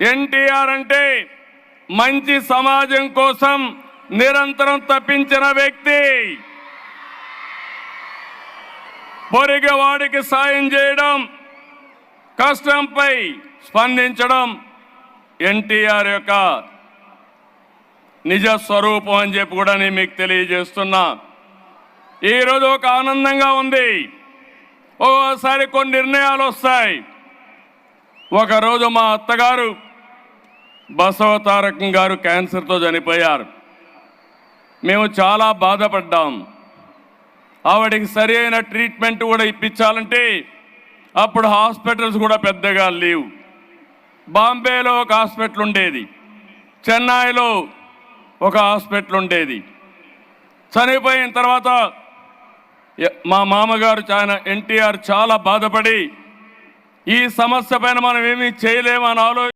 ఎన్టీఆర్ అంటే మంచి సమాజం కోసం నిరంతరం తప్పించిన వ్యక్తి. పొరిగి వాడికి సాయం చేయడం కష్టంపై స్పందించడం ఎన్టీఆర్ యొక్క నిజ స్వరూపం అని చెప్పి కూడా నేను మీకు తెలియజేస్తున్నా. ఈరోజు ఒక ఆనందంగా ఉంది. ఓసారి కొన్ని నిర్ణయాలు వస్తాయి. ఒకరోజు మా అత్తగారు బసవ తారకం గారు క్యాన్సర్తో చనిపోయారు. మేము చాలా బాధపడ్డాం. ఆవిడకి సరి అయిన ట్రీట్మెంట్ కూడా ఇప్పించాలంటే అప్పుడు హాస్పిటల్స్ కూడా పెద్దగా లేవు. బాంబేలో ఒక హాస్పిటల్ ఉండేది. చెన్నైలో ఒక హాస్పిటల్ ఉండేది. చనిపోయిన తర్వాత మా మామగారు ఆయన ఎన్టీఆర్ చాలా బాధపడి ఈ సమస్య పైన మనం ఏమీ చేయలేమని ఆలోచన